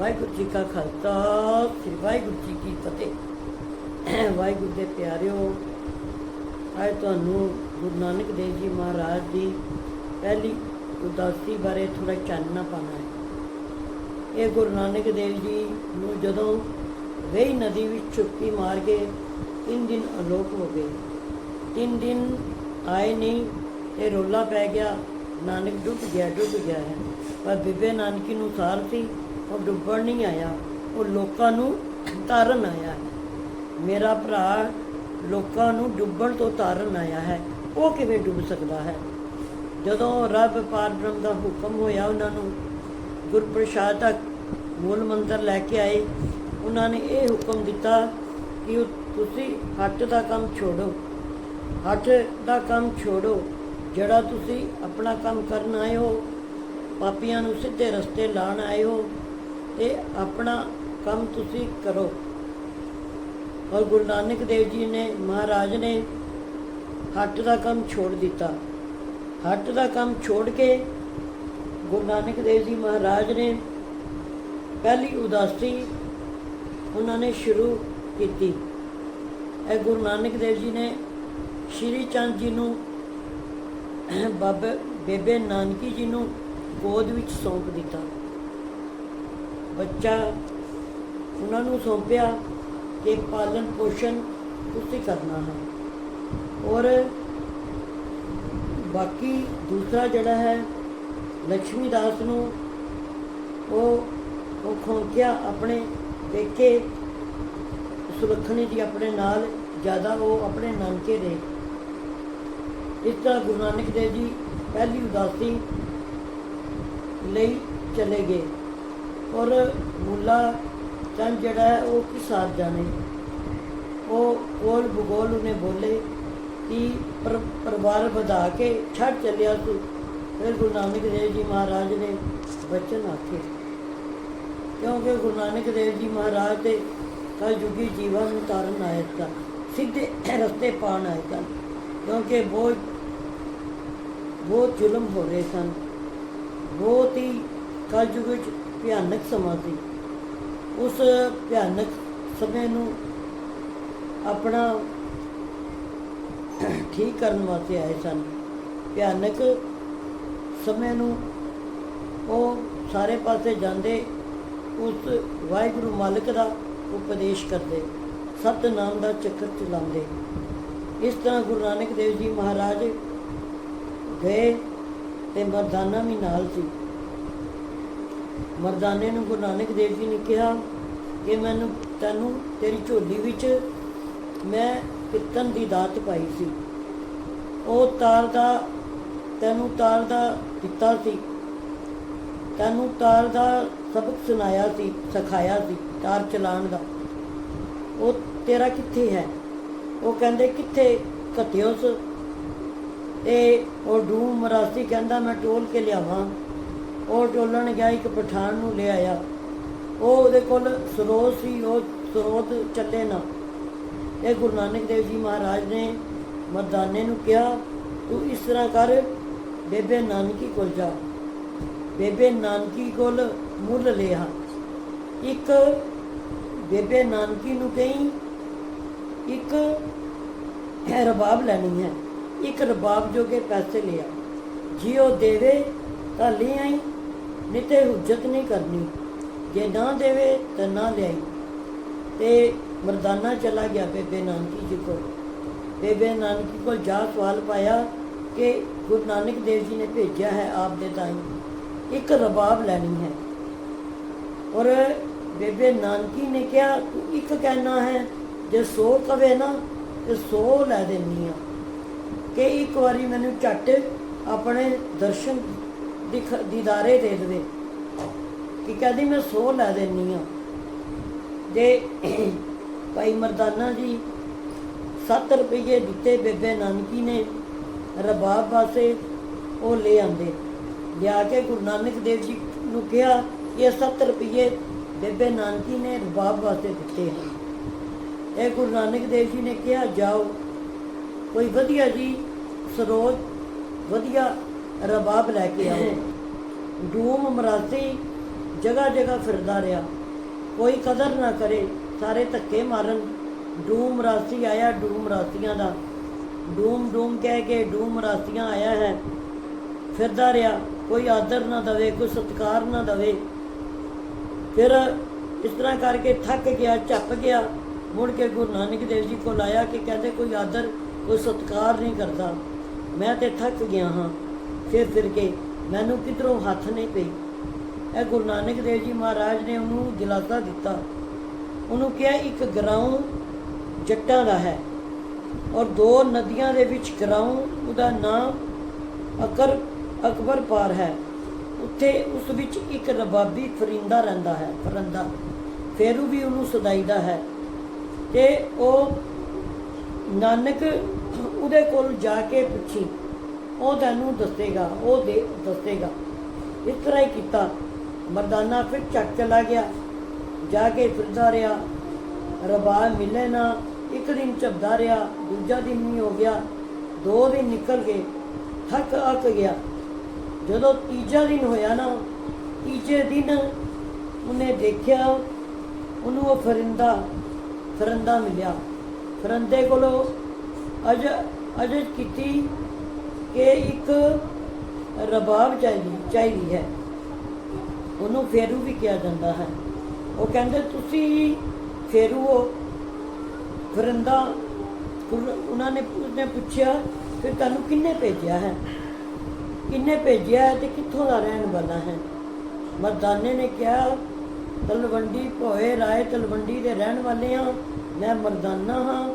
ਵਾਹਿਗੁਰੂ ਜੀ ਕਾ ਖਾਲਸਾ, ਸ੍ਰੀ ਵਾਹਿਗੁਰੂ ਜੀ ਕੀ ਫਤਿਹ। ਵਾਹਿਗੁਰੂ ਦੇ ਪਿਆਰਿਓ, ਅੱਜ ਤੁਹਾਨੂੰ ਗੁਰੂ ਨਾਨਕ ਦੇਵ ਜੀ ਮਹਾਰਾਜ ਦੀ ਪਹਿਲੀ ਉਦਾਸੀ ਬਾਰੇ ਥੋੜਾ ਚਾਨਣਾ ਪਾਣਾ ਹੈ। ਇਹ ਗੁਰੂ ਨਾਨਕ ਦੇਵ ਜੀ ਨੂੰ ਜਦੋਂ ਵੇਈ ਨਦੀ ਵਿੱਚ ਚੁੱਕੀ ਮਾਰ ਕੇ ਤਿੰਨ ਦਿਨ ਅਲੋਪ ਹੋ ਗਏ। ਤਿੰਨ ਦਿਨ ਆਏ ਨਹੀਂ ਤੇ ਰੋਲਾ ਪੈ ਗਿਆ, ਨਾਨਕ ਡੁੱਬ ਗਿਆ ਡੁੱਬ ਗਿਆ ਹੈ। ਪਰ ਬੀਬੇ ਨਾਨਕੀ ਨੂੰ ਸਾਰ ਸੀ। ਉਹ ਡੁੱਬਣ ਨਹੀਂ ਆਇਆ। ਉਹ ਲੋਕਾਂ ਨੂੰ ਤਾਰਨ ਆਇਆ ਹੈ। ਮੇਰਾ ਭਰਾ ਲੋਕਾਂ ਨੂੰ ਡੁੱਬਣ ਤੋਂ ਤਾਰਨ ਆਇਆ ਹੈ। ਉਹ ਕਿਵੇਂ ਡੁੱਬ ਸਕਦਾ ਹੈ? ਜਦੋਂ ਰੱਬ ਪਾਰਬ੍ਰਹਮ ਦਾ ਹੁਕਮ ਹੋਇਆ ਉਹਨਾਂ ਨੂੰ, ਗੁਰਪ੍ਰਸਾਦ ਤੱਕ ਮੂਲ ਮੰਤਰ ਲੈ ਕੇ ਆਏ। ਉਹਨਾਂ ਨੇ ਇਹ ਹੁਕਮ ਦਿੱਤਾ ਕਿ ਤੁਸੀਂ ਹੱਟ ਦਾ ਕੰਮ ਛੋੜੋ। ਹੱਥ ਦਾ ਕੰਮ ਛੋੜੋ। ਜਿਹੜਾ ਤੁਸੀਂ ਆਪਣਾ ਕੰਮ ਕਰਨ ਆਏ ਹੋ, ਪਾਪੀਆਂ ਨੂੰ ਸਿੱਧੇ ਰਸਤੇ ਲਾਣ ਆਏ ਹੋ ਤੇ ਆਪਣਾ ਕੰਮ ਤੁਸੀਂ ਕਰੋ। ਔਰ ਗੁਰੂ ਨਾਨਕ ਦੇਵ ਜੀ ਨੇ, ਮਹਾਰਾਜ ਨੇ ਹੱਟ ਦਾ ਕੰਮ ਛੋੜ ਦਿੱਤਾ। ਹੱਟ ਦਾ ਕੰਮ ਛੋੜ ਕੇ ਗੁਰੂ ਨਾਨਕ ਦੇਵ ਜੀ, ਮਹਾਰਾਜ ਨੇ ਪਹਿਲੀ ਉਦਾਸੀ ਉਹਨਾਂ ਨੇ ਸ਼ੁਰੂ ਕੀਤੀ। ਇਹ ਗੁਰੂ ਨਾਨਕ ਦੇਵ ਜੀ ਨੇ ਸ਼੍ਰੀ ਚੰਦ ਜੀ ਨੂੰ, ਬਾਬੇ, ਬੇਬੇ ਨਾਨਕੀ ਜੀ ਨੂੰ ਗੋਦ ਵਿੱਚ ਸੌਂਪ ਦਿੱਤਾ। ਬੱਚਾ ਉਹਨਾਂ ਨੂੰ ਸੌਂਪਿਆ ਕਿ ਪਾਲਣ ਪੋਸ਼ਣ ਤੁਸੀਂ ਕਰਨਾ ਹੈ। ਔਰ ਬਾਕੀ ਦੂਸਰਾ ਜਿਹੜਾ ਹੈ ਲక్ష్ਮੀ ਦਾਸ ਨੂੰ ਉਹ ਉਹ ਖੋਂਕਿਆ ਆਪਣੇ ਪੇਕੇ, ਸੁਲੱਖਣੀ ਜੀ ਆਪਣੇ ਨਾਲ, ਜ਼ਿਆਦਾ ਉਹ ਆਪਣੇ ਨਾਨਕੇ ਰਹੇ। ਇਸ ਤਰ੍ਹਾਂ ਗੁਰੂ ਨਾਨਕ ਦੇਵ ਜੀ ਪਹਿਲੀ ਉਦਾਸੀ ਲਈ ਚਲੇ ਗਏ। ਔਰ ਮੁੱਲਾ ਚੰਦ ਜਿਹੜਾ ਹੈ, ਉਹ ਕਿਸ ਸਾਥ ਜਾਣੇ ਉਹ ਕੋਲ ਭੂਗੋਲ ਉਹਨੇ ਬੋਲੇ ਕਿ ਪਰਿਵਾਰ ਵਧਾ ਕੇ ਛੱਡ ਚੱਲਿਆ ਤੂੰ ਫਿਰ ਗੁਰੂ ਨਾਨਕ ਦੇਵ ਜੀ ਮਹਾਰਾਜ ਨੇ ਬਚਨ ਆਖੇ। ਕਿਉਂਕਿ ਗੁਰੂ ਨਾਨਕ ਦੇਵ ਜੀ ਮਹਾਰਾਜ ਦੇ ਕਲ ਜੀਵਨ ਨੂੰ ਤਾਰਨ ਆਏ ਸਨ ਸਿੱਧੇ ਰਸਤੇ ਪਾਣ ਆਏ ਸਨ ਕਿਉਂਕਿ ਬਹੁਤ ਬਹੁਤ ਜ਼ੁਲਮ ਹੋ ਰਹੇ ਸਨ। ਬਹੁਤ ਹੀ ਕਲਯੁਗ ਵਿੱਚ ਭਿਆਨਕ ਸਮਾਂ ਸੀ। ਉਸ ਭਿਆਨਕ ਸਮੇਂ ਨੂੰ ਆਪਣਾ ਠੀਕ ਕਰਨ ਵਾਸਤੇ ਆਏ ਸਨ। ਭਿਆਨਕ ਸਮੇਂ ਨੂੰ ਉਹ ਸਾਰੇ ਪਾਸੇ ਜਾਂਦੇ, ਉਸ ਵਾਹਿਗੁਰੂ ਮਾਲਕ ਦਾ ਉਪਦੇਸ਼ ਕਰਦੇ, ਸਤਨਾਮ ਦਾ ਚੱਕਰ ਚਲਾਉਂਦੇ। ਇਸ ਤਰ੍ਹਾਂ ਗੁਰੂ ਨਾਨਕ ਦੇਵ ਜੀ ਮਹਾਰਾਜ ਗਏ ਤੇ ਮਰਦਾਨਾ ਵੀ ਨਾਲ ਸੀ। ਮਰਦਾਨੇ ਨੂੰ ਗੁਰੂ ਨਾਨਕ ਦੇਵ ਜੀ ਨੇ ਕਿਹਾ ਕਿ ਮੈਨੂੰ, ਤੈਨੂੰ ਤੇਰੀ ਝੋਲੀ ਵਿੱਚ ਮੈਂ ਪਿੱਤਨ ਦੀ ਦਾਤ ਪਾਈ ਸੀ। ਉਹ ਤਾਰ ਦਾ, ਤੈਨੂੰ ਤਾਰ ਦਾ ਦਿੱਤਾ ਸੀ। ਤੈਨੂੰ ਤਾਰ ਦਾ ਸਬਕ ਸੁਣਾਇਆ ਸੀ, ਸਿਖਾਇਆ ਸੀ ਤਾਰ ਚਲਾਉਣ ਦਾ। ਉਹ ਤੇਰਾ ਕਿੱਥੇ ਹੈ? ਉਹ ਕਹਿੰਦੇ, ਕਿੱਥੇ ਘਤਿਓਸ ਤੇ ਉਹ ਡੂ ਮਰਾਸੀ ਕਹਿੰਦਾ, ਮੈਂ ਟੋਲ ਕੇ ਲਿਆਵਾਂ। ਉਹ ਟੋਲਣ ਗਿਆ, ਇੱਕ ਪਠਾਨ ਨੂੰ ਲਿਆਇਆ ਉਹ ਉਹਦੇ ਕੋਲ ਸਰੋਤ ਸੀ, ਉਹ ਸਰੋਤ ਚੱਲੇ ਨਾ। ਇਹ ਗੁਰੂ ਨਾਨਕ ਦੇਵ ਜੀ ਮਹਾਰਾਜ ਨੇ ਮਰਦਾਨੇ ਨੂੰ ਕਿਹਾ, ਤੂੰ ਇਸ ਤਰ੍ਹਾਂ ਕਰ, ਬੇਬੇ ਨਾਨਕੀ ਕੋਲ ਜਾ। ਬੇਬੇ ਨਾਨਕੀ ਕੋਲ ਮੁੱਲ ਲਿਆ ਇੱਕ ਬੇਬੇ ਨਾਨਕੀ ਨੂੰ ਕਹੀਂ, ਇੱਕ ਹੈ ਰਬਾਬ ਲੈਣੀ ਹੈ। ਇੱਕ ਰਬਾਬ ਜੋ ਕਿ ਪੈਸੇ ਲਿਆ। ਜੀ ਉਹ ਦੇਵੇ ਤਾਂ ਲੈ ਆਈ, ਨਹੀਂ ਤੇ ਹੁਜਤ ਨਹੀਂ ਕਰਨੀ। ਜੇ ਨਾ ਦੇਵੇ ਤਾਂ ਨਾ ਲਿਆਈ। ਤੇ ਮਰਦਾਨਾ ਚਲਾ ਗਿਆ ਬੇਬੇ ਨਾਨਕੀ ਜੀ ਕੋਲ। ਬੇਬੇ ਨਾਨਕੀ ਕੋਲ ਜਾ ਸਵਾਲ ਪਾਇਆ ਕਿ ਗੁਰੂ ਨਾਨਕ ਦੇਵ ਜੀ ਨੇ ਭੇਜਿਆ ਹੈ ਆਪ ਦੇ ਤਾਈਂ। ਇੱਕ ਰਬਾਬ ਲੈਣੀ ਹੈ। ਔਰ ਬੇਬੇ ਨਾਨਕੀ ਨੇ ਕਿਹਾ, ਤੂੰ ਇੱਕ ਕਹਿਣਾ ਹੈ, ਜੇ 100 ਕਵੇ ਨਾ, ਤੇ 100 ਲੈ ਦੇਣੀ ਆ ਕਿ ਇੱਕ ਵਾਰੀ ਮੈਨੂੰ ਝੱਟ ਆਪਣੇ ਦਰਸ਼ਨ ਦਿਖ ਦੀਦਾਰੇ ਦੇ ਦੇਵੇ ਕਿ ਕਹਿੰਦੀ, ਮੈਂ 100 ਲੈ ਦੇਣੀ ਆ। ਦੇ ਭਾਈ ਮਰਦਾਨਾ ਜੀ 7 ਰੁਪਏ ਦਿੱਤੇ ਬੇਬੇ ਨਾਨਕੀ ਨੇ, ਰਬਾਬ ਵਾਸਤੇ ਉਹ ਲੈ ਆਂਦੇ ਲਿਆ ਕੇ ਗੁਰੂ ਨਾਨਕ ਦੇਵ ਜੀ ਨੂੰ ਕਿਹਾ ਇਹ 7 ਰੁਪਏ ਬੇਬੇ ਨਾਨਕੀ ਨੇ ਰਬਾਬ ਵਾਸਤੇ ਦਿੱਤੇ ਹਨ। ਇਹ ਗੁਰੂ ਨਾਨਕ ਦੇਵ ਜੀ ਨੇ ਕਿਹਾ, ਜਾਓ, ਕੋਈ ਵਧੀਆ ਜੀ ਸਰੋਜ ਵਧੀਆ ਰਬਾਬ ਲੈ ਕੇ ਆਓ ਡੂਮ ਮਰਾਸੀ ਜਗ੍ਹਾ ਜਗ੍ਹਾ ਫਿਰਦਾ ਰਿਹਾ ਕੋਈ ਕਦਰ ਨਾ ਕਰੇ ਸਾਰੇ ਧੱਕੇ ਮਾਰਨ ਡੂਮ ਰਾਸੀ ਆਇਆ ਡੂਮ ਰਾਸੀਆਂ ਦਾ ਡੂਮ ਡੂਮ ਕਹਿ ਕੇ ਡੂਮ ਰਾਸੀਆਂ ਆਇਆ ਹੈ ਫਿਰਦਾ ਰਿਹਾ ਕੋਈ ਆਦਰ ਨਾ ਦਵੇ ਕੋਈ ਸਤਿਕਾਰ ਨਾ ਦਵੇ ਫਿਰ ਇਸ ਤਰ੍ਹਾਂ ਕਰਕੇ ਥੱਕ ਗਿਆ ਝੱਪ ਗਿਆ ਮੁੜ ਕੇ ਗੁਰੂ ਨਾਨਕ ਦੇਵ ਜੀ ਕੋਲ ਆਇਆ ਕਿ ਕਹਿੰਦੇ ਕੋਈ ਆਦਰ ਕੋਈ ਸਤਿਕਾਰ ਨਹੀਂ ਕਰਦਾ ਮੈਂ ਤੇ ਥੱਕ ਗਿਆ ਹਾਂ ਫਿਰ ਫਿਰ ਕੇ ਮੈਨੂੰ ਕਿਧਰੋਂ ਹੱਥ ਨਹੀਂ ਪਈ। ਇਹ ਗੁਰੂ ਨਾਨਕ ਦੇਵ ਜੀ ਮਹਾਰਾਜ ਨੇ ਉਹਨੂੰ ਦਿਲਾਸਾ ਦਿੱਤਾ। ਉਹਨੂੰ ਕਿਹਾ, ਇੱਕ ਗਰਾਉਂ ਜੱਟਾਂ ਦਾ ਹੈ ਔਰ ਦੋ ਨਦੀਆਂ ਦੇ ਵਿੱਚ ਗਰਾਉਂ ਉਹਦਾ ਨਾਮ ਅਕਰ ਅਕਬਰ ਪਾਰ ਹੈ। ਉੱਥੇ ਉਸ ਵਿੱਚ ਇੱਕ ਰਬਾਬੀ ਫਰਿੰਦਾ ਰਹਿੰਦਾ ਹੈ, ਫਰਿੰਦਾ। ਫੇਰੂ ਵੀ ਉਹਨੂੰ ਸਦਾਈਦਾ ਹੈ। ਤੇ ਉਹ ਨਾਨਕ ਉਹਦੇ ਕੋਲ ਜਾ ਕੇ ਪੁੱਛੀ ਉਹ ਤੈਨੂੰ ਦੱਸੇਗਾ, ਉਹ ਦੇ ਦੱਸੇਗਾ। ਇਸ ਤਰ੍ਹਾਂ ਹੀ ਕੀਤਾ। ਮਰਦਾਨਾ ਫਿਰ ਚੱਕ ਚਲਾ ਗਿਆ। ਜਾ ਕੇ ਫਿਰਦਾ ਰਿਹਾ। ਰਬਾ ਮਿਲੇ ਨਾ, ਇੱਕ ਦਿਨ ਝੱਬਦਾ ਰਿਹਾ, ਦੂਜਾ ਦਿਨ ਨਹੀਂ ਹੋ ਗਿਆ। ਦੋ ਦਿਨ ਨਿਕਲ ਗਏ, ਥੱਕ ਅੱਕ ਗਿਆ। ਜਦੋਂ ਤੀਜਾ ਦਿਨ ਹੋਇਆ ਨਾ, ਤੀਜੇ ਦਿਨ ਉਹਨੇ ਦੇਖਿਆ, ਉਹਨੂੰ ਉਹ ਫਰਿੰਦਾ, ਫਰੰਦਾ ਮਿਲਿਆ। ਫਰੰਦੇ ਕੋਲੋਂ ਅਜ ਅਜ ਕੀਤੀ ਕਿ ਇੱਕ ਰਬਾਬ ਚਾਹੀਦੀ ਚਾਹੀਦੀ ਹੈ। ਉਹਨੂੰ ਫੇਰੂ ਵੀ ਕਿਹਾ ਜਾਂਦਾ ਹੈ। ਉਹ ਕਹਿੰਦੇ, ਤੁਸੀਂ ਫੇਰੂ ਹੋ। ਫਰਿੰਦਾ ਉਹਨਾਂ ਨੇ ਉਸਨੇ ਪੁੱਛਿਆ ਕਿ ਤੁਹਾਨੂੰ ਕਿੰਨੇ ਭੇਜਿਆ ਹੈ? ਕਿੰਨੇ ਭੇਜਿਆ ਹੈ ਤੇ ਕਿੱਥੋਂ ਦਾ ਰਹਿਣ ਵਾਲਾ ਹੈ? ਮਰਦਾਨੇ ਨੇ ਕਿਹਾ, ਤਲਵੰਡੀ ਭੋਏ ਰਾਏ ਤਲਵੰਡੀ ਦੇ ਰਹਿਣ ਵਾਲੇ ਹਾਂ। ਮੈਂ ਮਰਦਾਨਾ ਹਾਂ।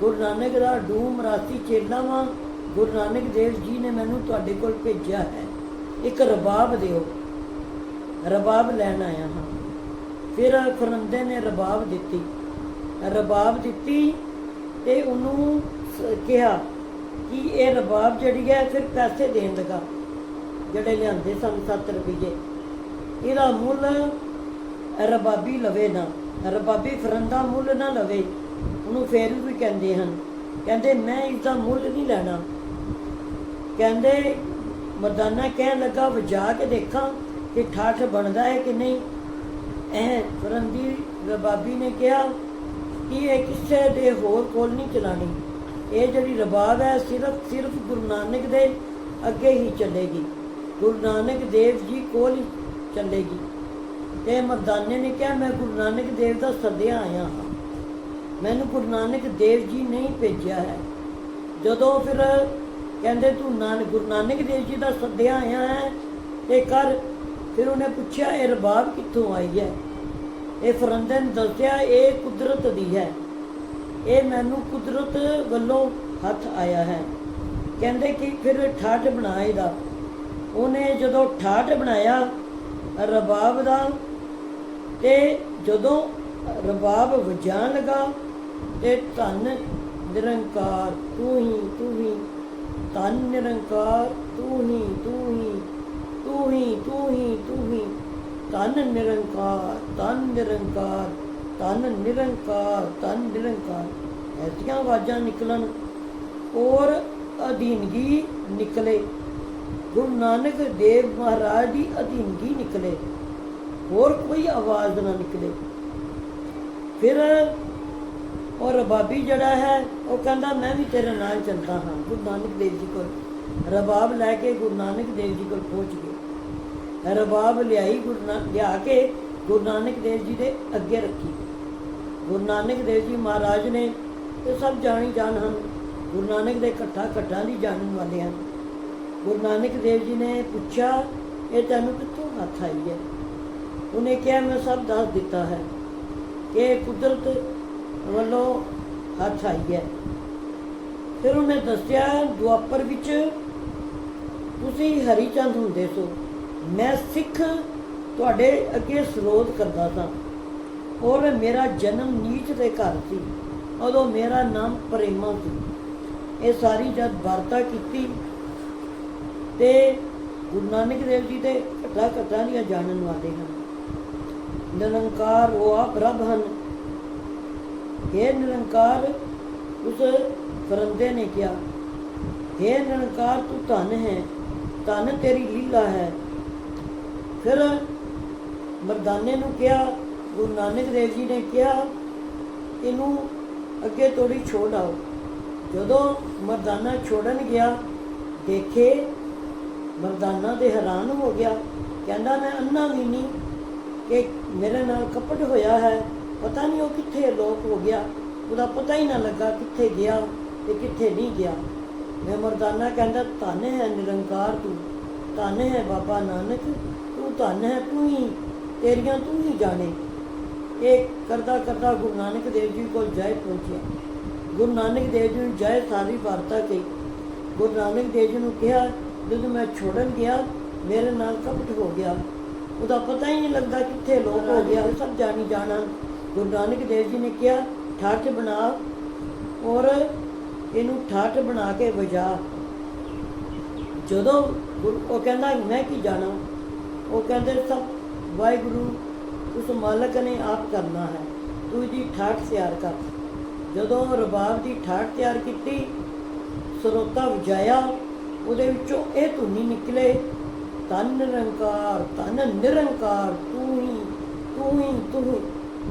ਗੁਰੂ ਨਾਨਕ ਦਾ ਡੂਮ ਰਾਤੀ ਚੇਲਾ ਵਾਂ। ਗੁਰੂ ਨਾਨਕ ਦੇਵ ਜੀ ਨੇ ਮੈਨੂੰ ਤੁਹਾਡੇ ਕੋਲ ਭੇਜਿਆ ਹੈ। ਇੱਕ ਰਬਾਬ ਦਿਓ। ਰਬਾਬ ਲੈਣ ਆਇਆ ਹਾਂ। ਫਿਰ ਫਰੰਦੇ ਨੇ ਰਬਾਬ ਦਿੱਤੀ। ਰਬਾਬ ਦਿੱਤੀ ਤੇ ਉਹਨੂੰ ਸ- ਕਿਹਾ ਕਿ ਇਹ ਰਬਾਬ ਜਿਹੜੀ ਹੈ ਫਿਰ ਪੈਸੇ ਦੇਣ ਲਗਾ। ਜਿਹੜੇ ਲਿਆਂਦੇ ਸਨ 7 ਰੁਪਏ ਇਹਦਾ ਮੁੱਲ ਰਬਾਬੀ ਲਵੇ ਨਾ। ਰਬਾਬੀ ਫਰੰਦਾ ਮੁੱਲ ਨਾ ਲਵੇ। ਉਹਨੂੰ ਫੇਰ ਵੀ ਕਹਿੰਦੇ ਹਨ। ਕਹਿੰਦੇ, ਮੈਂ ਇਸ ਦਾ ਮੁੱਲ ਨਹੀਂ ਲੈਣਾ। ਕਹਿੰਦੇ, ਮਰਦਾਨਾ ਕਹਿਣ ਲੱਗਾ ਵਜਾ ਕੇ ਦੇਖਾਂ ਕਿ ਠਾਠ ਬਣਦਾ ਹੈ ਕਿ ਨਹੀਂ। ਐ ਫਰੰਦੀ ਰਬਾਬੀ ਨੇ ਕਿਹਾ, ਕਿ ਇਹ ਕਿਸੇ ਦੇ ਹੋਰ ਕੋਲ ਨਹੀਂ ਚਲਾਣੀ। ਇਹ ਜਿਹੜੀ ਰਬਾਬ ਹੈ, ਸਿਰਫ ਸਿਰਫ ਗੁਰੂ ਨਾਨਕ ਦੇ ਅੱਗੇ ਹੀ ਚੱਲੇਗੀ। ਗੁਰੂ ਨਾਨਕ ਦੇਵ ਜੀ ਕੋਲ ਹੀ ਚੱਲੇਗੀ। ਤੇ ਮਰਦਾਨੇ ਨੇ ਕਿਹਾ, ਮੈਂ ਗੁਰੂ ਨਾਨਕ ਦੇਵ ਦਾ ਸੱਦਿਆ ਆਇਆ ਹਾਂ। ਮੈਨੂੰ ਗੁਰੂ ਨਾਨਕ ਦੇਵ ਜੀ ਨਹੀਂ ਭੇਜਿਆ ਹੈ। ਜਦੋਂ ਫਿਰ ਕਹਿੰਦੇ ਤੂੰ ਨਾਨਕ, ਗੁਰੂ ਨਾਨਕ ਦੇਵ ਜੀ ਦਾ ਸੱਦਿਆ ਆਇਆ ਹੈ ਤੇ ਕਰ। ਫਿਰ ਉਹਨੇ ਪੁੱਛਿਆ, ਇਹ ਰਬਾਬ ਕਿੱਥੋਂ ਆਈ ਹੈ? ਇਹ ਫਰੰਦੇ ਨੇ ਦੱਸਿਆ, ਇਹ ਕੁਦਰਤ ਦੀ ਹੈ। ਇਹ ਮੈਨੂੰ ਕੁਦਰਤ ਵੱਲੋਂ ਹੱਥ ਆਇਆ ਹੈ। ਕਹਿੰਦੇ ਕਿ ਫਿਰ ਠਾਠ ਬਣਾਏਦਾ ਉਹਨੇ ਜਦੋਂ ਠਾਠ ਬਣਾਇਆ ਰਬਾਬ ਦਾ, ਤੇ ਜਦੋਂ ਰਬਾਬ ਵਜਾਣ ਲਗਾ, ਤੇ ਧੰਨ ਨਿਰੰਕਾਰ, ਤੂੰ ਹੀ ਤੂੰ ਹੀ। ਧੰਨ ਨਿਰੰਕਾਰ, ਤੂੰ ਹੀ ਤੂੰ ਹੀ ਤੂੰ ਹੀ ਤੂੰ ਹੀ ਤੂੰ ਹੀ। ਤਨ ਨਿਰੰਕਾਰ ਤਨ ਨਿਰੰਕਾਰ, ਧੰਨ ਨਿਰੰਕਾਰ ਤਨ ਨਿਰੰਕਾਰ। ਐਸੀਆਂ ਆਵਾਜ਼ਾਂ ਨਿਕਲਣ ਔਰ ਅਧੀਨਗੀ ਨਿਕਲੇ। ਗੁਰੂ ਨਾਨਕ ਦੇਵ ਮਹਾਰਾਜ ਦੀ ਅਧੀਨਗੀ ਨਿਕਲੇ। ਹੋਰ ਕੋਈ ਆਵਾਜ਼ ਨਾ ਨਿਕਲੇ। ਫਿਰ ਔਰ ਰਬਾਬੀ ਜਿਹੜਾ ਹੈ, ਉਹ ਕਹਿੰਦਾ, ਮੈਂ ਵੀ ਤੇਰੇ ਨਾਲ ਚੱਲਦਾ ਹਾਂ, ਗੁਰੂ ਨਾਨਕ ਦੇਵ ਜੀ ਕੋਲ। ਰਬਾਬ ਲੈ ਕੇ ਗੁਰੂ ਨਾਨਕ ਦੇਵ ਜੀ ਕੋਲ ਪਹੁੰਚ ਗਏ। ਰਬਾਬ ਲਿਆਈ ਗੁਰੂ ਨਾ, ਲਿਆ ਕੇ ਗੁਰੂ ਨਾਨਕ ਦੇਵ ਜੀ ਦੇ ਅੱਗੇ ਰੱਖੀ। ਗੁਰੂ ਨਾਨਕ ਦੇਵ ਜੀ ਮਹਾਰਾਜ ਨੇ ਇਹ ਸਭ ਜਾਣੀ ਜਾਣ ਹਨ। ਗੁਰੂ ਨਾਨਕ ਦੇ ਇਕੱਠਾ ਇਕੱਠਾ ਦੀ ਜਾਣਨ ਵਾਲੇ ਹਨ ਗੁਰੂ ਨਾਨਕ ਦੇਵ ਜੀ ਨੇ ਪੁੱਛਿਆ, ਇਹ ਤੈਨੂੰ ਕਿੱਥੋਂ ਹੱਥ ਆਈ ਹੈ? ਉਹਨੇ ਕਿਹਾ, ਮੈਂ ਸਭ ਦੱਸ ਦਿੱਤਾ ਹੈ ਕਿ ਇਹ ਕੁਦਰਤ ਵੱਲੋਂ ਹੱਥ ਆਈ ਹੈ। ਫਿਰ ਉਹਨੇ ਦੱਸਿਆ, ਦੁਆਪਰ ਵਿੱਚ ਤੁਸੀਂ ਹਰੀਚੰਦ ਹੁੰਦੇ ਸੋ। ਮੈਂ ਸਿੱਖ ਤੁਹਾਡੇ ਅੱਗੇ ਸਰੋਤ ਕਰਦਾ ਸਾਂ। ਔਰ ਮੇਰਾ ਜਨਮ ਨੀਚ ਦੇ ਘਰ ਸੀ। ਉਦੋਂ ਮੇਰਾ ਨਾਮ ਪ੍ਰੇਮਾ ਸੀ। ਇਹ ਸਾਰੀ ਜਦ ਵਾਰਤਾ ਕੀਤੀ ਤੇ ਗੁਰੂ ਨਾਨਕ ਦੇਵ ਜੀ ਦੇ ਘਟਾ ਘਟਾ ਦੀਆਂ ਜਾਣਨ ਵਾਲੇ ਹਨ। ਨਿਰੰਕਾਰ ਉਹ ਆਪ ਰੱਬ ਹਨ। ਇਹ ਨਿਰੰਕਾਰ, ਉਸ ਫਰੰਦੇ ਨੇ ਕਿਹਾ ਇਹ ਨਿਰੰਕਾਰ, ਤੂੰ ਧਨ ਹੈ, ਧਨ ਤੇਰੀ ਲੀਲਾ ਹੈ। ਫਿਰ ਮਰਦਾਨੇ ਨੂੰ ਕਿਹਾ, ਗੁਰੂ ਨਾਨਕ ਦੇਵ ਜੀ ਨੇ ਕਿਹਾ, ਇਹਨੂੰ ਅੱਗੇ ਤੋੜੀ ਛੋੜ ਆਓ। ਜਦੋਂ ਮਰਦਾਨਾ ਛੋੜਨ ਗਿਆ, ਦੇਖੇ ਮਰਦਾਨਾ ਤੇ ਹੈਰਾਨ ਹੋ ਗਿਆ। ਕਹਿੰਦਾ, ਮੈਂ ਅੰਨਾ ਵੀ ਨਹੀਂ ਕਿ ਮੇਰੇ ਨਾਲ ਕਪਟ ਹੋਇਆ ਹੈ। ਪਤਾ ਨਹੀਂ ਉਹ ਕਿੱਥੇ ਲੋਕ ਹੋ ਗਿਆ। ਉਹਦਾ ਪਤਾ ਹੀ ਨਾ ਲੱਗਾ ਕਿੱਥੇ ਗਿਆ ਤੇ ਕਿੱਥੇ ਨਹੀਂ ਗਿਆ। ਮੈਂ ਮਰਦਾਨਾ ਕਹਿੰਦਾ, ਧੰਨ ਹੈ ਨਿਰੰਕਾਰ ਤੂੰ, ਧੰਨ ਹੈ ਬਾਬਾ ਨਾਨਕ, ਤੂੰ ਧੰਨ ਹੈ, ਤੂੰ ਹੀ, ਤੇਰੀਆਂ ਤੂੰ ਹੀ ਜਾਣੇ। ਇਹ ਕਰਦਾ ਕਰਦਾ ਗੁਰੂ ਨਾਨਕ ਦੇਵ ਜੀ ਕੋਲ ਜਾਇ ਪਹੁੰਚਿਆ। ਗੁਰੂ ਨਾਨਕ ਦੇਵ ਜੀ ਨੂੰ ਜਾਇ ਸਾਰੀ ਵਾਰਤਾ ਕਹੀ। ਗੁਰੂ ਨਾਨਕ ਦੇਵ ਜੀ ਨੂੰ ਕਿਹਾ, ਜਦੋਂ ਮੈਂ ਛੋੜਨ ਗਿਆ, ਮੇਰੇ ਨਾਲ ਕਪਟ ਹੋ ਗਿਆ। ਉਹਦਾ ਪਤਾ ਹੀ ਨਹੀਂ ਲੱਗਦਾ ਕਿੱਥੇ ਲੋਕ ਹੋ ਗਿਆ ਸਭ ਜਾਣੀ ਜਾਣਾ ਗੁਰੂ ਨਾਨਕ ਦੇਵ ਜੀ ਨੇ ਕਿਹਾ, ਠਾਠ ਬਣਾ ਔਰ ਇਹਨੂੰ ਠਾਠ ਬਣਾ ਕੇ ਵਜਾ। ਜਦੋਂ ਗੁਰੂ- ਉਹ ਕਹਿੰਦਾ, ਮੈਂ ਕੀ ਜਾਣਾ? ਉਹ ਕਹਿੰਦੇ, ਸਭ ਵਾਹਿਗੁਰੂ, ਉਸ ਮਾਲਕ ਨੇ ਆਪ ਕਰਨਾ ਹੈ। ਤੂੰ ਜੀ ਠਾਠ ਤਿਆਰ ਕਰ। ਜਦੋਂ ਰਬਾਬ ਦੀ ਠਾਠ ਤਿਆਰ ਕੀਤੀ, ਸਰੋਤਾ ਵਜਾਇਆ, ਉਹਦੇ ਵਿੱਚੋਂ ਇਹ ਧੁਨੀ ਨਿਕਲੇ ਤਨ ਨਿਰੰਕਾਰ ਤਨ ਨਿਰੰਕਾਰ, ਤੂੰ ਹੀ ਤੂੰ ਹੀ, ਤੂੰ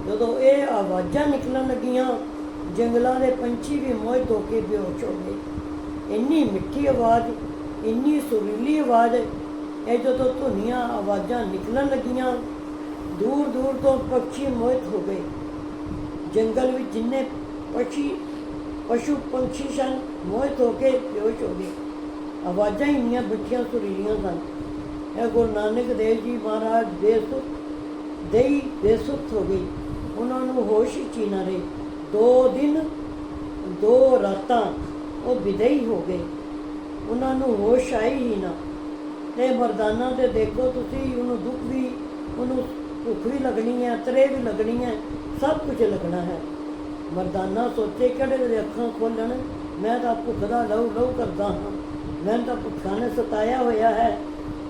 ਜਦੋਂ ਇਹ ਆਵਾਜ਼ਾਂ ਨਿਕਲਣ ਲੱਗੀਆਂ, ਜੰਗਲਾਂ ਦੇ ਪੰਛੀ ਵੀ ਮੋਹਿਤ ਹੋ ਕੇ ਬੇਹੋਸ਼ ਹੋ ਗਏ। ਇੰਨੀ ਮਿੱਠੀ ਆਵਾਜ਼, ਇੰਨੀ ਸੁਰੀਲੀ ਆਵਾਜ਼, ਇਹ ਜਦੋਂ ਧੁਨੀਆਂ ਆਵਾਜ਼ਾਂ ਨਿਕਲਣ ਲੱਗੀਆਂ ਦੂਰ ਦੂਰ ਤੋਂ ਪੰਛੀ ਮੋਹਿਤ ਹੋ ਗਏ। ਜੰਗਲ ਵਿੱਚ ਜਿੰਨੇ ਪੰਛੀ, ਪਸ਼ੂ ਪੰਛੀ ਸਨ, ਮੋਹਿਤ ਹੋ ਕੇ ਬੇਹੋਸ਼ ਹੋ ਗਏ। ਆਵਾਜ਼ਾਂ ਹੀ ਇੰਨੀਆਂ ਮਿੱਠੀਆਂ, ਸੁਰੀਲੀਆਂ ਸਨ। ਇਹ ਗੁਰੂ ਨਾਨਕ ਦੇਵ ਜੀ ਮਹਾਰਾਜ ਬੇਸੁੱਧ ਦੇਈ ਬੇਸੁੱਧ ਹੋ ਗਈ ਉਹਨਾਂ ਨੂੰ ਹੋਸ਼ ਹੀ ਨਾ ਰਹੇ। ਦੋ ਦਿਨ, ਦੋ ਰਾਤਾਂ ਉਹ ਵਿਦਈ ਹੋ ਗਏ। ਉਹਨਾਂ ਨੂੰ ਹੋਸ਼ ਆਈ ਹੀ ਨਾ। ਤੇ ਮਰਦਾਨਾ ਤੇ ਦੇਖੋ ਤੁਸੀਂ, ਉਹਨੂੰ ਦੁੱਖ ਵੀ, ਉਹਨੂੰ ਭੁੱਖ ਵੀ ਲੱਗਣੀ ਹੈ ਤਰੇ ਵੀ ਲੱਗਣੀ ਹੈ, ਸਭ ਕੁਝ ਲੱਗਣਾ ਹੈ। ਮਰਦਾਨਾ ਸੋਚੇ ਕਿਹੜੇ ਵੇਲੇ ਅੱਖਾਂ ਖੋਲਣ, ਮੈਂ ਤਾਂ ਭੁੱਖ ਦਾ ਲਹੂ ਲਹੂ ਕਰਦਾ ਹਾਂ। ਮੈਂ ਤਾਂ ਭੁੱਖਾਂ ਨੇ ਸਤਾਇਆ ਹੋਇਆ ਹੈ।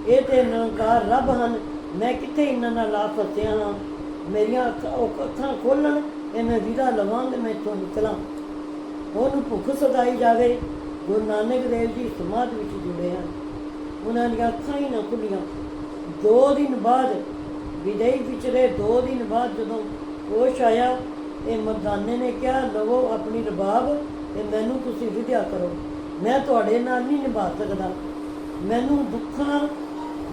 ਇਹ ਤੇ ਨਿਰੰਕਾਰ ਰੱਬ ਹਨ। ਮੈਂ ਕਿੱਥੇ ਇਹਨਾਂ ਨਾਲ ਲਾ ਫਸਿਆ ਹਾਂ? ਮੇਰੀਆਂ ਅੱਖਾਂ ਉਹ ਅੱਖਾਂ ਖੋਲਣ ਤੇ ਮੈਂ ਵਿਦਾ ਲਵਾਂ ਤੇ ਮੈਂ ਇੱਥੋਂ ਨਿਕਲਾਂ। ਉਹਨੂੰ ਭੁੱਖ ਸਤਾਈ ਜਾਵੇ, ਗੁਰੂ ਨਾਨਕ ਦੇਵ ਜੀ ਸਮਾਧ ਵਿੱਚ ਜੁੜੇ ਹਨ। ਉਹਨਾਂ ਦੀਆਂ ਅੱਖਾਂ ਹੀ ਨਾ ਖੁੱਲੀਆਂ। ਦੋ ਦਿਨ ਬਾਅਦ, ਵਿਦਈ ਵਿਚਲੇ ਦੋ ਦਿਨ ਬਾਅਦ ਜਦੋਂ ਹੋਸ਼ ਆਇਆ, ਤੇ ਮਰਦਾਨੇ ਨੇ ਕਿਹਾ, ਲਵੋ ਆਪਣੀ ਰਬਾਬ ਤੇ ਮੈਨੂੰ ਤੁਸੀਂ ਵਿਦਿਆ ਕਰੋ। ਮੈਂ ਤੁਹਾਡੇ ਨਾਲ ਨਹੀਂ ਨਿਭਾ ਸਕਦਾ। ਮੈਨੂੰ ਦੁੱਖਾਂ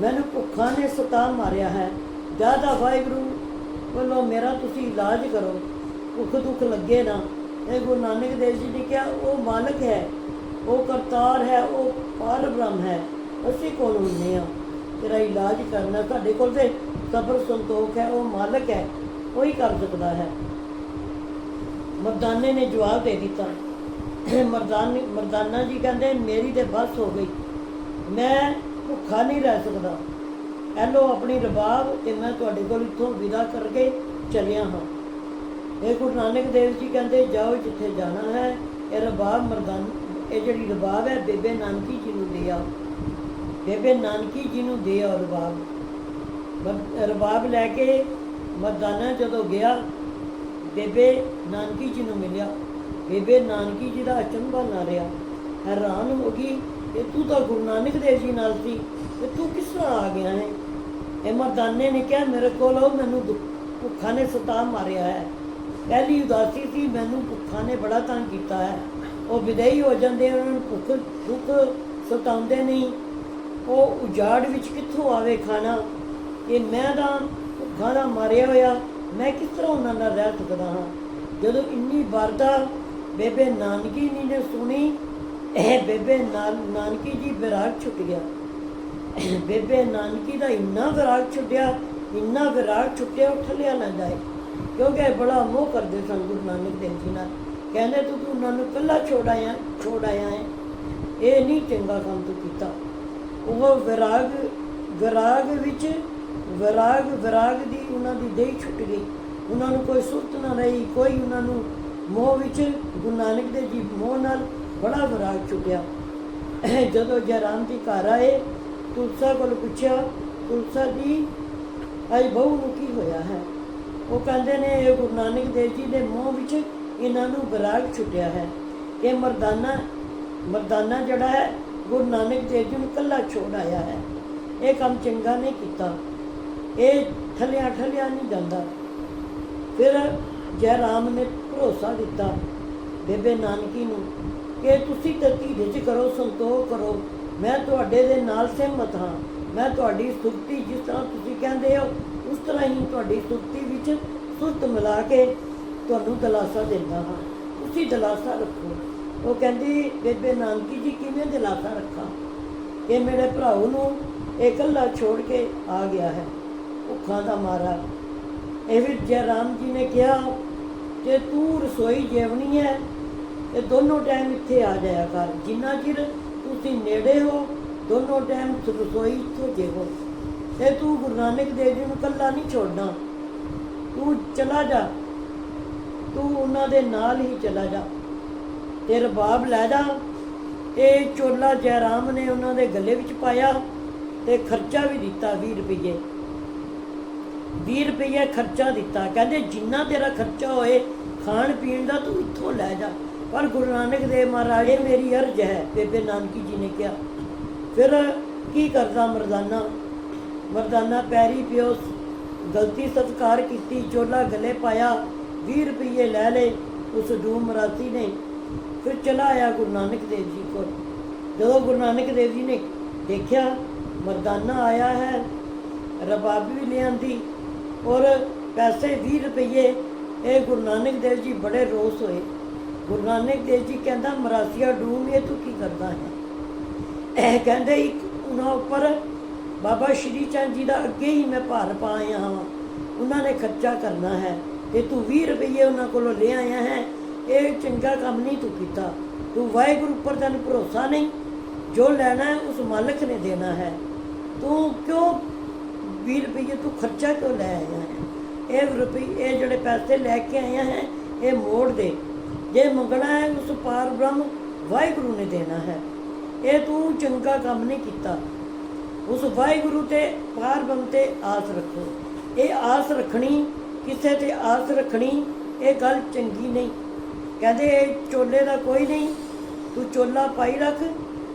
ਮੈਨੂੰ ਭੁੱਖਾਂ ਨੇ ਸਤਾ ਮਾਰਿਆ ਹੈ। ਜ਼ਿਆਦਾ ਵਾਹਿਗੁਰੂ ਵੱਲੋਂ ਮੇਰਾ ਤੁਸੀਂ ਇਲਾਜ ਕਰੋ। ਭੁੱਖ ਦੁੱਖ ਲੱਗੇ ਨਾ। ਇਹ ਗੁਰੂ ਨਾਨਕ ਦੇਵ ਜੀ ਨੇ ਕਿਹਾ, ਉਹ ਮਾਲਕ ਹੈ, ਉਹ ਕਰਤਾਰ ਹੈ, ਉਹ ਪਾਰ ਬ੍ਰਹਮ ਹੈ। ਅਸੀਂ ਕੋਲ ਹੁੰਦੇ ਆ। ਤੇਰਾ ਇਲਾਜ ਕਰਨਾ ਤੁਹਾਡੇ ਕੋਲ ਤੇ ਸਬਰ ਸੰਤੋਖ ਹੈ, ਉਹ ਮਾਲਕ ਹੈ ਉਹੀ ਕਰ ਸਕਦਾ ਹੈ। ਮਰਦਾਨੇ ਨੇ ਜਵਾਬ ਦੇ ਦਿੱਤਾ। ਮਰਦਾਨ ਮਰਦਾਨਾ ਜੀ ਕਹਿੰਦੇ, ਮੇਰੀ ਤੇ ਬਸ ਹੋ ਗਈ। ਮੈਂ ਭੁੱਖਾ ਨਹੀਂ ਰਹਿ ਸਕਦਾ। ਇਹ ਲਓ ਆਪਣੀ ਰਬਾਬ ਤੇ ਮੈਂ ਤੁਹਾਡੇ ਕੋਲ ਇੱਥੋਂ ਵਿਦਾ ਕਰਕੇ ਚਲਿਆ ਹਾਂ। ਇਹ ਗੁਰੂ ਨਾਨਕ ਦੇਵ ਜੀ ਕਹਿੰਦੇ, ਜਾਓ ਜਿੱਥੇ ਜਾਣਾ ਹੈ, ਇਹ ਰਬਾਬ ਮਰਦਾਨ, ਇਹ ਜਿਹੜੀ ਰਬਾਬ ਹੈ, ਬੇਬੇ ਨਾਨਕੀ ਜੀ ਨੂੰ ਦੇ ਆ ਬੇਬੇ ਨਾਨਕੀ ਜੀ ਨੂੰ ਦੇ ਆਓ ਰਬਾਬ। ਰਬਾਬ ਲੈ ਕੇ ਮਰਦਾਨਾ ਜਦੋਂ ਗਿਆ, ਬੇਬੇ ਨਾਨਕੀ ਜੀ ਨੂੰ ਮਿਲਿਆ। ਬੇਬੇ ਨਾਨਕੀ ਜੀ ਦਾ ਅਚੰਭਾ ਨਾ ਰਿਹਾ। ਹੈਰਾਨ ਹੋ ਗਈ ਕਿ ਤੂੰ ਤਾਂ ਗੁਰੂ ਨਾਨਕ ਦੇਵ ਜੀ ਨਾਲ ਸੀ ਤੇ ਤੂੰ ਕਿਸ ਤਰ੍ਹਾਂ ਆ ਗਿਆ ਹੈ? ਇਹ ਮਰਦਾਨੇ ਨੇ ਕਿਹਾ, ਮੇਰੇ ਕੋਲ ਆਓ, ਮੈਨੂੰ ਦੁੱਖ- ਭੁੱਖਾ ਨੇ ਸਤਾ ਮਾਰਿਆ ਹੈ। ਪਹਿਲੀ ਉਦਾਸੀ ਸੀ, ਮੈਨੂੰ ਭੁੱਖਾ ਨੇ ਬੜਾ ਤੰਗ ਕੀਤਾ ਹੈ। ਉਹ ਵਿਦਈ ਹੋ ਜਾਂਦੇ ਉਹਨਾਂ ਨੂੰ ਭੁੱਖ ਭੁੱਖ ਸਤਾਉਂਦੇ ਨਹੀਂ। ਉਹ ਉਜਾੜ ਵਿੱਚ ਕਿੱਥੋਂ ਆਵੇ ਖਾਣਾ? ਇਹ ਮੈਂ ਤਾਂ ਭੁੱਖਾ ਦਾ ਮਾਰਿਆ ਹੋਇਆ, ਮੈਂ ਕਿਸ ਤਰ੍ਹਾਂ ਉਹਨਾਂ ਨਾਲ ਰਹਿ ਸਕਦਾ ਹਾਂ? ਜਦੋਂ ਇੰਨੀ ਵਾਰਤਾ ਬੇਬੇ ਨਾਨਕੀ ਜੀ ਨੇ ਸੁਣੀ, ਇਹ ਬੇਬੇ ਨਾਨ- ਨਾਨਕੀ ਜੀ ਵਿਰਾਗ ਛੁੱਟ ਗਿਆ। ਬੇਬੇ ਨਾਨਕੀ ਦਾ ਇੰਨਾ ਵਿਰਾਗ ਛੁੱਟਿਆ, ਇੰਨਾ ਵਿਰਾਗ ਛੁੱਟਿਆ, ਉਹ ਠੱਲਿਆ ਨਾ ਜਾਏ। ਕਿਉਂਕਿ ਇਹ ਬੜਾ ਮੋਹ ਕਰਦੇ ਸਨ ਗੁਰੂ ਨਾਨਕ ਦੇਵ ਜੀ ਨਾਲ। ਕਹਿੰਦੇ ਤੂੰ ਤੂੰ ਉਹਨਾਂ ਨੂੰ ਕੱਲਾ ਛੋੜ ਆਇਆ, ਛੋੜ ਹੈ। ਇਹ ਨਹੀਂ ਚੰਗਾ ਕੰਮ ਤੂੰ ਕੀਤਾ। ਉਹ ਵਿਰਾਗ ਵਿਰਾਗ ਵਿੱਚ, ਵਿਰਾਗ ਵਿਰਾਗ ਦੀ ਉਹਨਾਂ ਦੀ ਦੇਹ ਛੁੱਟ ਗਈ। ਉਹਨਾਂ ਨੂੰ ਕੋਈ ਸੁਰਤ ਨਾ ਰਹੀ, ਕੋਈ ਉਹਨਾਂ ਨੂੰ ਮੋਹ ਵਿੱਚ, ਗੁਰੂ ਨਾਨਕ ਦੇਵ ਜੀ ਮੋਹ ਨਾਲ ਬੜਾ ਵਿਰਾਗ ਛੁੱਟਿਆ। ਜਦੋਂ ਜੈਰਾਮ ਜੀ ਘਰ ਆਏ ਤੁਲਸਾ ਕੋਲ ਪੁੱਛਿਆ, ਤੁਲਸਾ ਜੀ ਅੱਜ ਬਹੂ ਨੂੰ ਕੀ ਹੋਇਆ ਹੈ? ਉਹ ਕਹਿੰਦੇ ਨੇ, ਇਹ ਗੁਰੂ ਨਾਨਕ ਦੇਵ ਜੀ ਦੇ ਮੂੰਹ ਵਿੱਚ ਇਹਨਾਂ ਨੂੰ ਬਰਾਗ ਛੁੱਟਿਆ ਹੈ। ਇਹ ਮਰਦਾਨਾ ਮਰਦਾਨਾ ਜਿਹੜਾ ਹੈ, ਗੁਰੂ ਨਾਨਕ ਦੇਵ ਜੀ ਨੂੰ ਕੱਲਾ ਛੋੜ ਆਇਆ ਹੈ। ਇਹ ਕੰਮ ਚੰਗਾ ਨਹੀਂ ਕੀਤਾ। ਇਹ ਠੱਲਿਆ ਠੱਲਿਆ ਨਹੀਂ ਜਾਂਦਾ। ਫਿਰ ਜੈ ਰਾਮ ਨੇ ਭਰੋਸਾ ਦਿੱਤਾ, ਬੇਬੇ ਨਾਨਕੀ ਨੂੰ, ਕਿ ਤੁਸੀਂ ਤੇ ਵਿੱਚ ਕਰੋ, ਸੰਤੋਖ ਕਰੋ। ਮੈਂ ਤੁਹਾਡੇ ਦੇ ਨਾਲ ਸਹਿਮਤ ਹਾਂ। ਮੈਂ ਤੁਹਾਡੀ ਸੁਰਤੀ ਜਿਸ ਤਰ੍ਹਾਂ ਤੁਸੀਂ ਕਹਿੰਦੇ ਹੋ, ਉਸ ਤਰ੍ਹਾਂ ਹੀ ਤੁਹਾਡੀ ਸੁਰਤੀ ਵਿੱਚ ਸੁਰਤ ਮਿਲਾ ਕੇ ਤੁਹਾਨੂੰ ਦਿਲਾਸਾ ਦਿੰਦਾ ਹਾਂ। ਤੁਸੀਂ ਦਿਲਾਸਾ ਰੱਖੋ। ਉਹ ਕਹਿੰਦੀ, ਬੇਬੇ ਨਾਨਕੀ ਜੀ, ਕਿਵੇਂ ਦਿਲਾਸਾ ਰੱਖਾਂ? ਕਿ ਮੇਰੇ ਭਰਾਉ ਨੂੰ ਇਹ ਇਕੱਲਾ ਛੋੜ ਕੇ ਆ ਗਿਆ ਹੈ। ਭੁੱਖਾਂ ਦਾ ਮਾਰਾ। ਇਹ ਵੀ ਜੈ ਰਾਮ ਜੀ ਨੇ ਕਿਹਾ ਕਿ ਤੂੰ ਰਸੋਈ ਜੇਵਣੀ ਹੈ ਇਹ ਦੋਨੋਂ ਟਾਈਮ ਇੱਥੇ ਆ ਜਾਇਆ ਕਰ। ਜਿੰਨਾ ਚਿਰ ਤੁਸੀਂ ਨੇੜੇ ਹੋ, ਦੋਨੋਂ ਟਾਈਮ ਰਸੋਈ ਤੋਂ ਜੇਵੋ ਤੇ ਤੂੰ ਗੁਰੂ ਨਾਨਕ ਦੇਵ ਜੀ ਨੂੰ ਕੱਲਾ ਨਹੀਂ ਛੋੜਨਾ। ਤੂੰ ਚਲਾ ਜਾ। ਤੂੰ ਉਹਨਾਂ ਦੇ ਨਾਲ ਹੀ ਚਲਾ ਜਾ। ਤੇ ਰਬਾਬ ਲੈ ਜਾ। ਇਹ ਚੋਲਾ ਜੈ ਨੇ ਉਹਨਾਂ ਦੇ ਗੱਲੇ ਵਿੱਚ ਪਾਇਆ ਤੇ ਖਰਚਾ ਵੀ ਦਿੱਤਾ 20 ਰੁਪਏ 20 ਰੁਪਏ ਖਰਚਾ ਦਿੱਤਾ। ਕਹਿੰਦੇ ਜਿੰਨਾ ਤੇਰਾ ਖਰਚਾ ਹੋਏ ਖਾਣ ਪੀਣ ਦਾ ਤੂੰ ਇੱਥੋਂ ਲੈ ਜਾ। ਪਰ ਗੁਰੂ ਨਾਨਕ ਦੇਵ ਮਹਾਰਾਜ, ਇਹ ਮੇਰੀ ਅਰਜ਼ ਹੈ, ਬੇਬੇ ਨਾਨਕੀ ਜੀ ਨੇ ਕਿਹਾ। ਫਿਰ ਕੀ ਕਰਦਾ ਮਰਦਾਨਾ? ਮਰਦਾਨਾ ਪੈਰੀ ਪਿਓ ਗਲਤੀ ਸਤਕਾਰ ਕੀਤੀ, ਚੋਲਾ ਗਲੇ ਪਾਇਆ 20 ਰੁਪਏ ਲੈ ਲਏ, ਉਸ ਡੂਮ ਮਰਾਸੀ ਨੇ, ਫਿਰ ਚਲਾ ਆਇਆ ਗੁਰੂ ਨਾਨਕ ਦੇਵ ਜੀ ਕੋਲ। ਜਦੋਂ ਗੁਰੂ ਨਾਨਕ ਦੇਵ ਜੀ ਨੇ ਦੇਖਿਆ, ਮਰਦਾਨਾ ਆਇਆ ਹੈ, ਰਬਾਬ ਵੀ ਲਿਆਂਦੀ, ਔਰ ਪੈਸੇ 20 ਰੁਪਏ ਇਹ ਗੁਰੂ ਨਾਨਕ ਦੇਵ ਜੀ ਬੜੇ ਰੋਸ ਹੋਏ। ਗੁਰੂ ਨਾਨਕ ਦੇਵ ਜੀ ਕਹਿੰਦਾ, ਮਰਾਸੀਆ ਡੂਮ ਇਹ ਤੂੰ ਕੀ ਕਰਦਾ ਹੈ? ਇਹ ਕਹਿੰਦੇ, ਇੱਕ ਉਹਨਾਂ ਉੱਪਰ ਬਾਬਾ ਸ਼੍ਰੀ ਚੰਦ ਜੀ ਦਾ ਅੱਗੇ ਹੀ ਮੈਂ ਭਾਰ ਪਾ ਆਇਆ ਹਾਂ। ਉਹਨਾਂ ਨੇ ਖਰਚਾ ਕਰਨਾ ਹੈ ਤੇ ਤੂੰ 20 ਰੁਪਏ ਉਹਨਾਂ ਕੋਲੋਂ ਲੈ ਆਇਆ ਹੈ। ਇਹ ਚੰਗਾ ਕੰਮ ਨਹੀਂ ਤੂੰ ਕੀਤਾ। ਤੂੰ ਵਾਹਿਗੁਰੂ ਉੱਪਰ ਤੈਨੂੰ ਭਰੋਸਾ ਨਹੀਂ। ਜੋ ਲੈਣਾ ਹੈ, ਉਸ ਮਾਲਕ ਨੇ ਦੇਣਾ ਹੈ। ਤੂੰ ਕਿਉਂ 20 ਰੁਪਏ ਤੂੰ ਖਰਚਾ ਕਿਉਂ ਲੈ ਆਇਆ ਹੈ? ਇਹ ਰੁਪਏ ਇਹ ਜਿਹੜੇ ਪੈਸੇ ਲੈ ਕੇ ਆਇਆ ਹੈ, ਇਹ ਮੋੜ ਦੇ। ਜੇ ਮੰਗਣਾ ਹੈ, ਉਸ ਪਾਰ ਬ੍ਰਹਮ ਵਾਹਿਗੁਰੂ ਨੇ ਦੇਣਾ ਹੈ। ਇਹ ਤੂੰ ਚੰਗਾ ਕੰਮ ਨਹੀਂ ਕੀਤਾ। ਉਸ ਵਾਹਿਗੁਰੂ ਤੇ ਪਾਰ ਬ੍ਰਹਮ ਤੇ ਆਸ ਰੱਖੋ। ਇਹ ਆਸ ਰੱਖਣੀ, ਕਿਸੇ ਤੇ ਆਸ ਰੱਖਣੀ, ਇਹ ਗੱਲ ਚੰਗੀ ਨਹੀਂ। ਕਹਿੰਦੇ, ਇਹ ਚੋਲੇ ਦਾ ਕੋਈ ਨਹੀਂ। ਤੂੰ ਚੋਲਾ ਪਾਈ ਰੱਖ।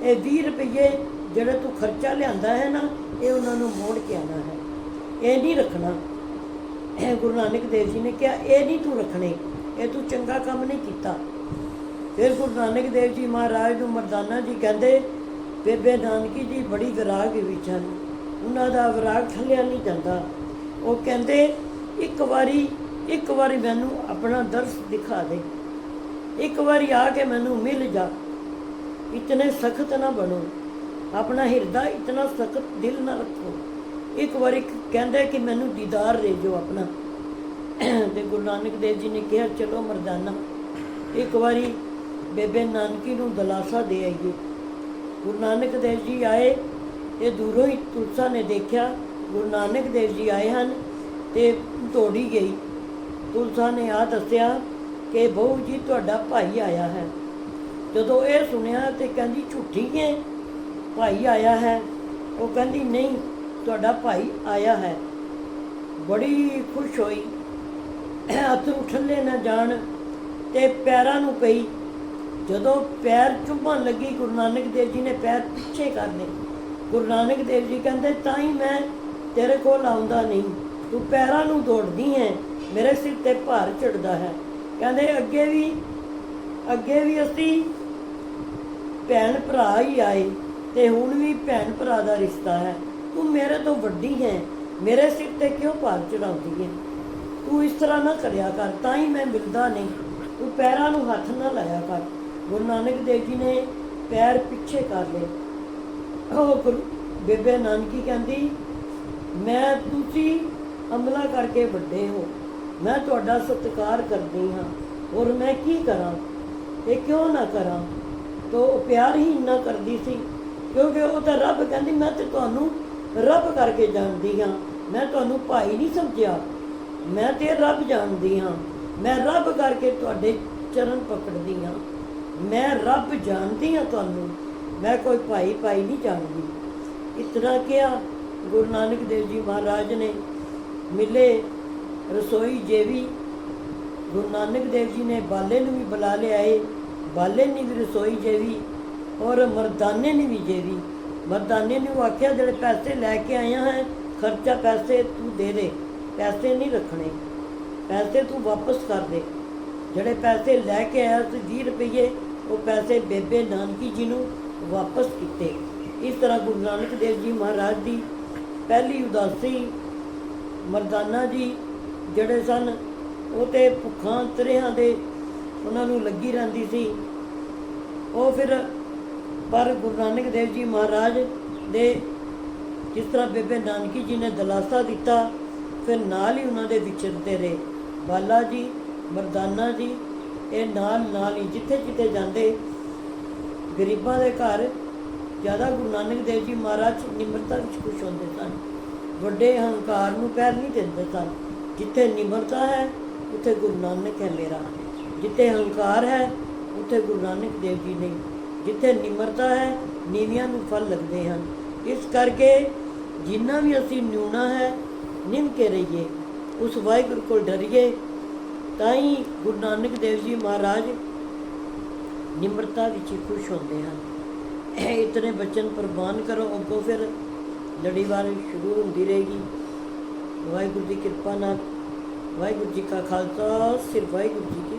ਇਹ 20 ਰੁਪਏ ਜਿਹੜੇ ਤੂੰ ਖਰਚਾ ਲਿਆਂਦਾ ਹੈ ਨਾ, ਇਹ ਉਹਨਾਂ ਨੂੰ ਮੋੜ ਕੇ ਆਣਾ ਹੈ। ਇਹ ਨਹੀਂ ਰੱਖਣਾ। ਇਹ ਗੁਰੂ ਨਾਨਕ ਦੇਵ ਜੀ ਨੇ ਕਿਹਾ, ਇਹ ਨਹੀਂ ਤੂੰ ਰੱਖਣੇ। ਇਹ ਤੂੰ ਚੰਗਾ ਕੰਮ ਨਹੀਂ ਕੀਤਾ। ਫਿਰ ਗੁਰੂ ਨਾਨਕ ਦੇਵ ਜੀ ਮਹਾਰਾਜ ਨੂੰ ਮਰਦਾਨਾ ਜੀ ਕਹਿੰਦੇ, ਬੇਬੇ ਨਾਨਕੀ ਜੀ, ਬੜੀ ਵਿਰਾਗ ਵਿੱਚ ਹਨ। ਉਹਨਾਂ ਦਾ ਵਿਰਾਗ ਥੱਲਿਆ ਨਹੀਂ ਜਾਂਦਾ। ਉਹ ਕਹਿੰਦੇ, ਇੱਕ ਵਾਰੀ ਇੱਕ ਵਾਰੀ ਮੈਨੂੰ ਆਪਣਾ ਦਰਸ ਦਿਖਾ ਦੇ। ਇੱਕ ਵਾਰੀ ਆ ਕੇ ਮੈਨੂੰ ਮਿਲ ਜਾ। ਇਤਨੇ ਸਖਤ ਨਾ ਬਣੋ। ਆਪਣਾ ਹਿਰਦਾ ਇਤਨਾ ਸਖਤ ਦਿਲ ਨਾ ਰੱਖੋ। ਇੱਕ ਵਾਰੀ ਕਹਿੰਦੇ ਕਿ ਮੈਨੂੰ ਦੀਦਾਰ ਦੇ ਜੋ ਆਪਣਾ। ਤੇ ਗੁਰੂ ਨਾਨਕ ਦੇਵ ਜੀ ਨੇ ਕਿਹਾ, ਚਲੋ ਮਰਦਾਨਾ, ਇੱਕ ਵਾਰੀ ਬੇਬੇ ਨਾਨਕੀ ਨੂੰ ਦਲਾਸਾ ਦੇ ਆਈਏ। ਗੁਰੂ ਨਾਨਕ ਦੇਵ ਜੀ ਆਏ ਤੇ ਦੂਰੋਂ ਹੀ ਤੁਲਸਾ ਨੇ ਦੇਖਿਆ, ਗੁਰੂ ਨਾਨਕ ਦੇਵ ਜੀ ਆਏ ਹਨ ਤੇ ਦੌੜੀ ਗਈ। ਤੁਲਸਾ ਨੇ ਆ ਦੱਸਿਆ ਕਿ ਬਹੂ ਜੀ, ਤੁਹਾਡਾ ਭਾਈ ਆਇਆ ਹੈ। ਜਦੋਂ ਇਹ ਸੁਣਿਆ ਤੇ ਕਹਿੰਦੀ, ਝੂਠੀ ਹੈ ਭਾਈ ਆਇਆ ਹੈ। ਉਹ ਕਹਿੰਦੀ, ਨਹੀਂ, ਤੁਹਾਡਾ ਭਾਈ ਆਇਆ ਹੈ। ਬੜੀ ਖੁਸ਼ ਹੋਈ। ਅਥਰੂ ਠੱਲੇ ਨਾ ਜਾਣ ਤੇ ਪੈਰਾਂ ਨੂੰ ਪਈ ਜਦੋਂ ਪੈਰ ਚੁੰਮਣ ਲੱਗੀ ਗੁਰੂ ਨਾਨਕ ਦੇਵ ਜੀ ਨੇ ਪੈਰ ਪਿੱਛੇ ਕਰ ਲਏ। ਗੁਰੂ ਨਾਨਕ ਦੇਵ ਜੀ ਕਹਿੰਦੇ ਤਾਂ ਹੀ ਮੈਂ ਤੇਰੇ ਕੋਲ ਆਉਂਦਾ ਨਹੀਂ। ਤੂੰ ਪੈਰਾਂ ਨੂੰ ਦੌੜਦੀ ਹੈ, ਮੇਰੇ ਸਿਰ ਤੇ ਭਾਰ ਚੜਦਾ ਹੈ। ਕਹਿੰਦੇ, ਅੱਗੇ ਵੀ ਅੱਗੇ ਵੀ ਅਸੀਂ ਭੈਣ ਭਰਾ ਹੀ ਆਏ ਤੇ ਹੁਣ ਵੀ ਭੈਣ ਭਰਾ ਦਾ ਰਿਸ਼ਤਾ ਹੈ। ਤੂੰ ਮੇਰੇ ਤੋਂ ਵੱਡੀ ਹੈ, ਮੇਰੇ ਸਿਰ ਤੇ ਕਿਉਂ ਭਾਰ ਚੜਾਉਂਦੀ ਹੈ? ਤੂੰ ਇਸ ਤਰ੍ਹਾਂ ਨਾ ਕਰਿਆ ਕਰ, ਤਾਂ ਹੀ ਮੈਂ ਮਿਲਦਾ ਨਹੀਂ। ਤੂੰ ਪੈਰਾਂ ਨੂੰ ਹੱਥ ਨਾ ਲਾਇਆ ਕਰ। ਗੁਰੂ ਨਾਨਕ ਦੇਵ ਜੀ ਨੇ ਪੈਰ ਪਿੱਛੇ ਕਰ ਲਏ। ਉਹ ਬੇਬੇ ਨਾਨਕੀ ਕਹਿੰਦੀ, ਮੈਂ ਤੁਸੀਂ ਅਮਲਾ ਕਰਕੇ ਵੱਡੇ ਹੋ। ਮੈਂ ਤੁਹਾਡਾ ਸਤਿਕਾਰ ਕਰਦੀ ਹਾਂ। ਔਰ ਮੈਂ ਕੀ ਕਰਾਂ? ਇਹ ਕਿਉਂ ਨਾ ਕਰਾਂ? ਤੋ ਪਿਆਰ ਹੀ ਇੰਨਾ ਕਰਦੀ ਸੀ, ਕਿਉਂਕਿ ਉਹ ਤਾਂ ਰੱਬ ਕਹਿੰਦੀ, ਮੈਂ ਤੇ ਤੁਹਾਨੂੰ ਰੱਬ ਕਰਕੇ ਜਾਣਦੀ ਹਾਂ। ਮੈਂ ਤੁਹਾਨੂੰ ਭਾਈ ਨਹੀਂ ਸਮਝਿਆ। ਮੈਂ ਤੇ ਰੱਬ ਜਾਣਦੀ ਹਾਂ। ਮੈਂ ਰੱਬ ਕਰਕੇ ਤੁਹਾਡੇ ਚਰਨ ਪਕੜਦੀ ਹਾਂ। ਮੈਂ ਰੱਬ ਜਾਣਦੀ ਹਾਂ ਤੁਹਾਨੂੰ। ਮੈਂ ਕੋਈ ਭਾਈ ਭਾਈ ਨਹੀਂ ਜਾਣਦੀ। ਇਤਨਾ ਕਿਹਾ ਗੁਰੂ ਨਾਨਕ ਦੇਵ ਜੀ ਮਹਾਰਾਜ ਨੇ। ਮਿਲੇ ਰਸੋਈ ਜੇਵੀ। ਗੁਰੂ ਨਾਨਕ ਦੇਵ ਜੀ ਨੇ ਬਾਲੇ ਨੂੰ ਵੀ ਬੁਲਾ ਲਿਆਏ ਬਾਲੇ ਨੇ ਵੀ ਰਸੋਈ ਜੇਵੀ ਔਰ ਮਰਦਾਨੇ ਨੇ ਵੀ ਜੇਵੀ। ਮਰਦਾਨੇ ਨੂੰ ਆਖਿਆ, ਜਿਹੜੇ ਪੈਸੇ ਲੈ ਕੇ ਆਇਆ ਹੈ, ਖਰਚਾ ਪੈਸੇ ਤੂੰ ਦੇ ਦੇ। ਪੈਸੇ ਨਹੀਂ ਰੱਖਣੇ। ਪੈਸੇ ਤੂੰ ਵਾਪਸ ਕਰ ਦੇ। ਜਿਹੜੇ ਪੈਸੇ ਲੈ ਕੇ ਆਇਆ ਸੀ 20 ਰੁਪਏ ਉਹ ਪੈਸੇ ਬੇਬੇ ਨਾਨਕੀ ਜੀ ਨੂੰ ਵਾਪਸ ਕੀਤੇ। ਇਸ ਤਰ੍ਹਾਂ ਗੁਰੂ ਨਾਨਕ ਦੇਵ ਜੀ ਮਹਾਰਾਜ ਦੀ ਪਹਿਲੀ ਉਦਾਸੀ ਮਰਦਾਨਾ ਜੀ ਜਿਹੜੇ ਸਨ, ਉਹ ਤੇ ਭੁੱਖਾਂ ਤਰਿਆਂ ਦੇ ਉਹਨਾਂ ਨੂੰ ਲੱਗੀ ਰਹਿੰਦੀ ਸੀ। ਉਹ ਫਿਰ ਪਰ ਗੁਰੂ ਨਾਨਕ ਦੇਵ ਜੀ ਮਹਾਰਾਜ ਦੇ ਜਿਸ ਤਰ੍ਹਾਂ ਬੇਬੇ ਨਾਨਕੀ ਜੀ ਨੇ ਦਲਾਸਾ ਦਿੱਤਾ ਫਿਰ ਨਾਲ ਹੀ ਉਹਨਾਂ ਦੇ ਵਿਚਰਦੇ ਰਹੇ। ਬਾਲਾ ਜੀ, ਮਰਦਾਨਾ ਜੀ, ਇਹ ਨਾਲ ਨਾਲ ਹੀ ਜਿੱਥੇ ਜਿੱਥੇ ਜਾਂਦੇ। ਗਰੀਬਾਂ ਦੇ ਘਰ ਜ਼ਿਆਦਾ ਗੁਰੂ ਨਾਨਕ ਦੇਵ ਜੀ ਮਹਾਰਾਜ ਨਿਮਰਤਾ ਵਿੱਚ ਖੁਸ਼ ਹੁੰਦੇ ਸਨ। ਵੱਡੇ ਹੰਕਾਰ ਨੂੰ ਪੈਰ ਨਹੀਂ ਦਿੰਦੇ ਸਨ। ਜਿੱਥੇ ਨਿਮਰਤਾ ਹੈ, ਉੱਥੇ ਗੁਰੂ ਨਾਨਕ ਹੈ ਮੇਰਾ। ਜਿੱਥੇ ਹੰਕਾਰ ਹੈ, ਉੱਥੇ ਗੁਰੂ ਨਾਨਕ ਦੇਵ ਜੀ ਨੇ। ਜਿੱਥੇ ਨਿਮਰਤਾ ਹੈ, ਨੀਵੀਆਂ ਨੂੰ ਫਲ ਲੱਗਦੇ ਹਨ। ਇਸ ਕਰਕੇ ਜਿੰਨਾ ਵੀ ਅਸੀਂ ਨਿਉਣਾ ਹੈ ਨਿਮ ਕੇ ਰਹੀਏ, ਉਸ ਵਾਹਿਗੁਰੂ ਕੋਲ ਡਰੀਏ ਤਾਂ ਹੀ ਗੁਰੂ ਨਾਨਕ ਦੇਵ ਜੀ ਮਹਾਰਾਜ ਨਿਮਰਤਾ ਵਿੱਚ ਹੀ ਖੁਸ਼ ਹੁੰਦੇ ਹਨ। ਇਹ ਇਤਨੇ ਬਚਨ ਪ੍ਰਵਾਨ ਕਰੋ, ਅੱਗੋਂ ਫਿਰ ਲੜੀਵਾਰ ਸ਼ੁਰੂ ਹੁੰਦੀ ਰਹੇਗੀ। ਵਾਹਿਗੁਰੂ ਦੀ ਕਿਰਪਾ ਨਾਲ, ਵਾਹਿਗੁਰੂ ਜੀ ਕਾ ਖਾਲਸਾ, ਸਿਰ ਵਾਹਿਗੁਰੂ ਜੀ